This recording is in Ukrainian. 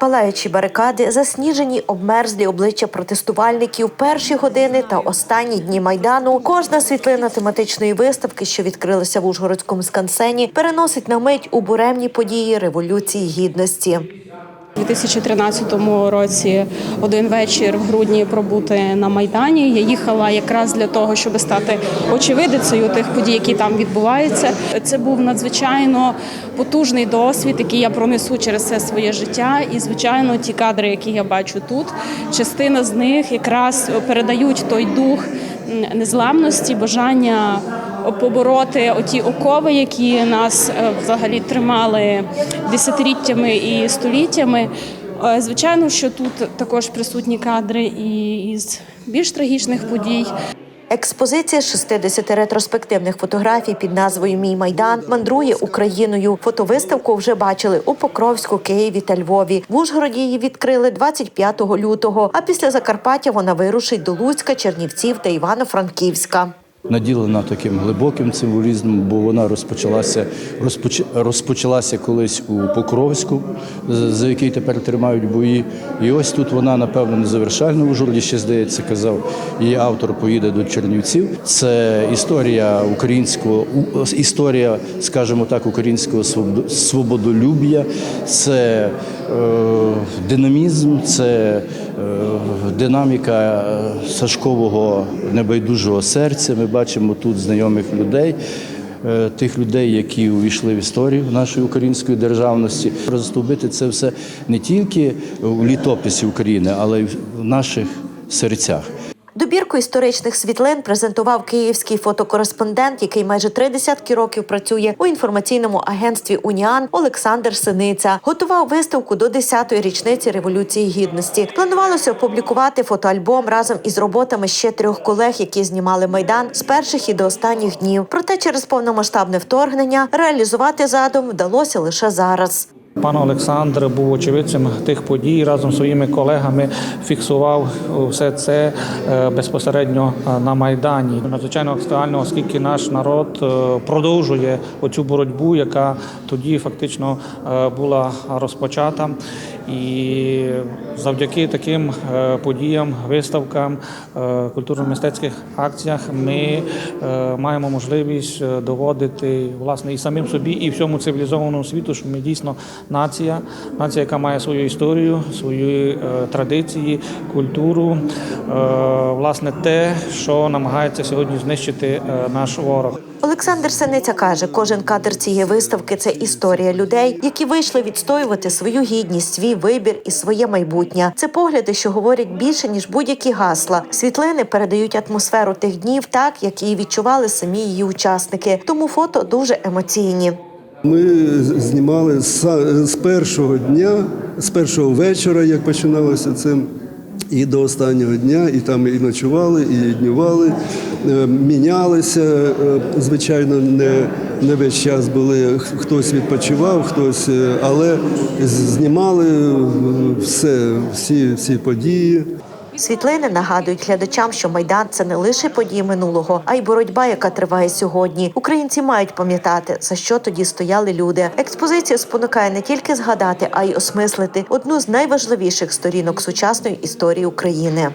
Палаючі барикади, засніжені, обмерзлі обличчя протестувальників, перші години та останні дні майдану. Кожна світлина тематичної виставки, що відкрилася в Ужгородському скансені, переносить на мить у буремні події революції гідності. У 2013 році один вечір в грудні пробути на майдані. Я їхала якраз для того, щоб стати очевидицею тих подій, які там відбуваються. Це був надзвичайно потужний досвід, який я пронесу через все своє життя. І звичайно, ті кадри, які я бачу тут, частина з них якраз передають той дух незламності, бажання побороти оті окови, які нас е, взагалі тримали десятиліттями і століттями. Е, Звичайно, що тут також присутні кадри і із більш трагічних подій. Експозиція з 60 ретроспективних фотографій під назвою Мій майдан мандрує Україною. Фотовиставку вже бачили у Покровську, Києві та Львові. В Ужгороді її відкрили 25 лютого. А після Закарпаття вона вирушить до Луцька, Чернівців та Івано-Франківська. Наділена таким глибоким символізмом, бо вона розпочалася розпоч, розпочалася колись у Покровську, за який тепер тримають бої. І ось тут вона, напевно, не завершальна. У ще здається, казав. Її автор поїде до Чернівців. Це історія українського історія, скажімо так, українського свобод- свободолюб'я. Це е, динамізм, це динаміка е, Сашкового небайдужого серця. Ми бачимо тут знайомих людей. е, Тих людей, які увійшли в історію нашої української державності, розступити це все не тільки у літописі України, але й в наших серцях. Добірку історичних світлин презентував київський фотокореспондент, який майже три десятки років працює у інформаційному агентстві Уніан Олександр Синиця. Готував виставку до 10-ї річниці революції гідності. Планувалося опублікувати фотоальбом разом із роботами ще трьох колег, які знімали майдан з перших і до останніх днів. Проте через повномасштабне вторгнення реалізувати задум вдалося лише зараз. Пан Олександр був очевидцем тих подій разом з своїми колегами фіксував все це е, безпосередньо е, на майдані. Надзвичайно актуально, оскільки наш народ е, продовжує оцю боротьбу, яка тоді фактично була розпочата. І завдяки таким е, подіям, виставкам, е, культурно-мистецьких акціях ми е, маємо можливість доводити власне і самим собі, і всьому цивілізованому світу, що ми дійсно нація, нація, яка має свою історію, свої традиції, культуру, власне, те, що намагається сьогодні знищити наш ворог. Олександр Синиця каже, кожен кадр цієї виставки це історія людей, які вийшли відстоювати свою гідність, свій вибір і своє майбутнє. Це погляди, що говорять більше ніж будь-які гасла. Світлини передають атмосферу тих днів, так як її відчували самі її учасники. Тому фото дуже емоційні. Ми знімали з першого дня, з першого вечора, як починалося це, і до останнього дня, і там і ночували, і днювали, е, мінялися. е, Звичайно, не, не весь час були. Хтось відпочивав, хтось, е, але знімали все, всі, всі події. Світлини нагадують глядачам, що майдан це не лише події минулого, а й боротьба, яка триває сьогодні. Українці мають пам'ятати, за що тоді стояли люди. Експозиція спонукає не тільки згадати, а й осмислити одну з найважливіших сторінок сучасної історії України.